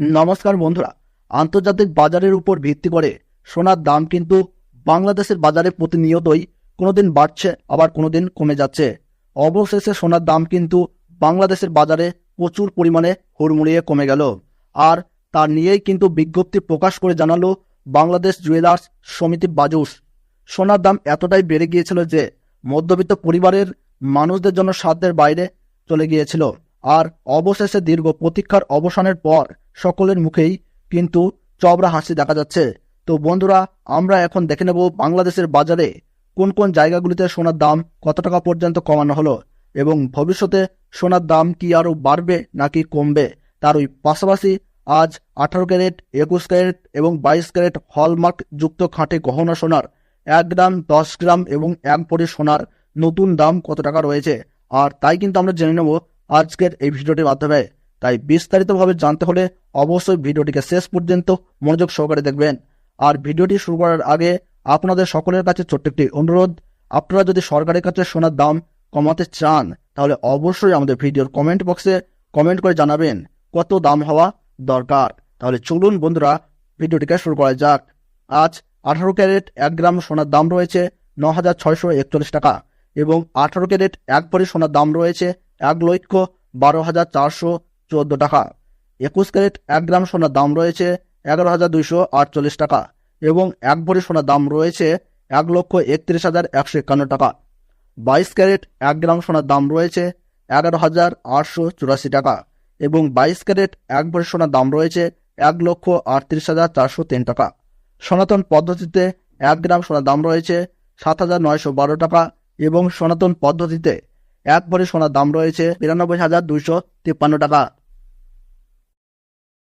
নমস্কার বন্ধুরা, আন্তর্জাতিক বাজারের উপর ভিত্তি করে সোনার দাম কিন্তু বাংলাদেশের বাজারে প্রতিনিয়তই কোনোদিন বাড়ছে, আবার কোনোদিন কমে যাচ্ছে। অবশেষে সোনার দাম কিন্তু বাংলাদেশের বাজারে প্রচুর পরিমাণে হুড়মুড়িয়ে কমে গেল। আর তার নিয়েই কিন্তু বিজ্ঞপ্তি প্রকাশ করে জানালো বাংলাদেশ জুয়েলার্স সমিতি বাজুস। সোনার দাম এতটাই বেড়ে গিয়েছিল যে মধ্যবিত্ত পরিবারের মানুষদের জন্য সাধ্যের বাইরে চলে গিয়েছিল। আর অবশেষে দীর্ঘ প্রতীক্ষার অবসানের পর সকলের মুখেই কিন্তু চবড়া হাসি দেখা যাচ্ছে। তো বন্ধুরা, আমরা এখন দেখে নেব বাংলাদেশের বাজারে কোন কোন জায়গাগুলিতে সোনার দাম কত টাকা পর্যন্ত কমানো হলো এবং ভবিষ্যতে সোনার দাম কি আরও বাড়বে নাকি কমবে? তার ওই পাশাপাশি আজ আঠারো ক্যারেট, একুশ ক্যারেট এবং বাইশ ক্যারেট হলমার্ক যুক্ত খাঁটে গহনা সোনার এক গ্রাম, দশ গ্রাম এবং এক ভরি সোনার নতুন দাম কত টাকা রয়েছে? আর তাই কিন্তু আমরা জেনে নেব আজকের এই ভিডিওটির মাধ্যমে। তাই বিস্তারিতভাবে জানতে হলে অবশ্যই ভিডিওটিকে শেষ পর্যন্ত মনোযোগ সহকারে দেখবেন। আর ভিডিওটি শুরু করার আগে আপনাদের সকলের কাছে ছোট্ট একটি অনুরোধ, আপনারা যদি সরকারের কাছে সোনার দাম কমাতে চান, তাহলে অবশ্যই আমাদের ভিডিওর কমেন্ট বক্সে কমেন্ট করে জানাবেন কত দাম হওয়া দরকার। তাহলে চলুন বন্ধুরা, ভিডিওটিকে শুরু করা যাক। আজ আঠারো ক্যারেট এক গ্রাম সোনার দাম রয়েছে ন হাজার ছয়শো একচল্লিশ টাকা এবং আঠারো ক্যারেট এক ভরি সোনার দাম রয়েছে এক লক্ষ বারো হাজার চারশো চোদ্দ টাকা। একুশ ক্যারেট এক গ্রাম সোনার দাম রয়েছে এগারো হাজার দুইশো আটচল্লিশ টাকা এবং এক ভরি সোনার দাম রয়েছে এক লক্ষ একত্রিশ হাজার একশো একান্ন টাকা। বাইশ ক্যারেট এক গ্রাম সোনার দাম রয়েছে এগারো হাজার আটশো চুরাশি টাকা এবং বাইশ ক্যারেট এক ভরি সোনার দাম রয়েছে এক লক্ষ আটত্রিশ হাজার চারশো তিন টাকা। সনাতন পদ্ধতিতে এক গ্রাম সোনার দাম রয়েছে সাত হাজার নয়শো বারো টাকা এবং সনাতন পদ্ধতিতে এক ভরি সোনার দাম রয়েছে বিরানব্বই হাজার দুইশো তিপ্পান্ন টাকা।